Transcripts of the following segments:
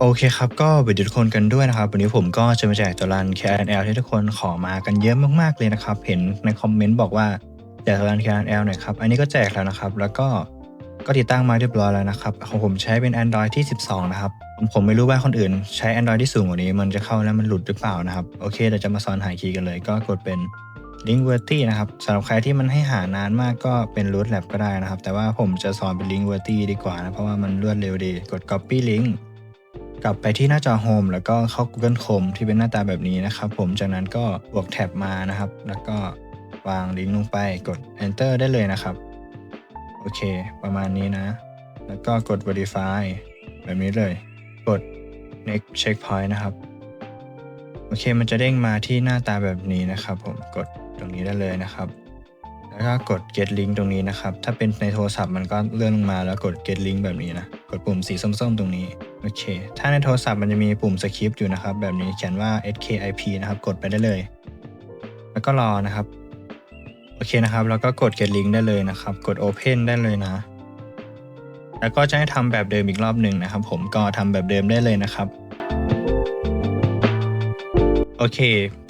โอเคครับ ก็สวัสดีทุกคนกันด้วยนะครับ วันนี้ผมก็จะมาแจกตัวรัน KNL ที่ทุกคนขอมากันเยอะมากๆเลยนะครับ เห็นในคอมเมนต์บอกว่าแจกตัวรัน KNL หน่อยครับ อันนี้ก็แจกแล้วนะครับ แล้วก็ก็ติดตั้งมาเรียบร้อยแล้วนะครับ ของผมใช้เป็น Android ที่ 12 นะครับ ผมไม่รู้ว่าคนอื่นใช้ Android ที่สูงกว่านี้ มันจะเข้าแล้วมันหลุดหรือเปล่านะครับ โอเคเดี๋ยวจะมาสอนหาคีย์กันเลย ก็กดเป็น Link w o r t y นะครับสำหรับใครที่มันให้หานานมากก็เป็น Root Lab ก็ได้นะครับ แต่ว่าผมจะสอนเป็น Link w o r t y ดีกว่านะ เพราะว่ามันรวดเร็วดี กด Copy Link กลับไปที่หน้าจอ Home แล้วก็เข้า Google Chrome ที่เป็นหน้าตาแบบนี้นะครับผมจากนั้นก็บวกแท็บมานะครับ แล้วก็วางลิงก์ลงไปกด Enter ได้เลยนะครับ โอเค ประมาณนี้นะ แล้วก็กด Verify แบบนี้เลย กด Next Checkpoint นะครับ โอเค มันจะเด้งมาที่หน้าตาแบบนี้นะครับผมกดตรงนี้ได้เลยนะครับแล้วก็กด get link ตรงนี้นะครับ ถ้าเป็นในโทรศัพท์มันก็เลื่อนลงมาแล้วกด get link แบบนี้นะ กดปุ่มสีส้มๆ ตรงนี้ โอเค ถ้าในโทรศัพท์มันจะมีปุ่ม script อยู่นะครับ แบบนี้เขียนว่า skip นะครับ กดไปได้เลย แล้วก็รอนะครับ โอเคนะครับ แล้วก็กด get link ได้เลยนะครับ กด open ได้เลยนะ แล้วก็จะให้ทำแบบเดิมอีกรอบหนึ่งนะครับ ผมก็ทำแบบเดิมได้เลยนะครับ โอเค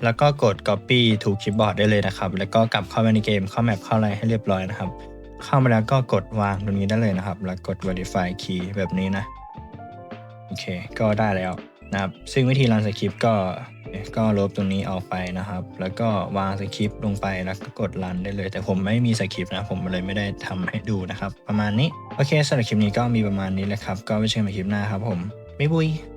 แล้วก็กด copy to keyboard ได้เลยนะครับ แล้วก็กลับเข้าไปในเกม เข้าแมปเข้าอะไรให้เรียบร้อยนะครับ เข้ามาแล้วก็กดวางตรงนี้ได้เลยนะครับ แล้วกด verify key แบบนี้นะ โอเค ก็ได้แล้วนะครับ ซึ่งวิธีรันสคริปต์ก็ก็ลบตรงนี้ออกไปนะครับ แล้วก็วางสคริปต์ลงไปแล้วก็กดรันได้เลย แต่ผมไม่มีสคริปต์นะ ผมเลยไม่ได้ทำให้ดูนะครับ ประมาณนี้ โอเคสำหรับคลิปนี้ก็มีประมาณนี้แหละครับ ก็ไว้เจอกันใหม่คลิปหน้าครับผมบ๊ายบาย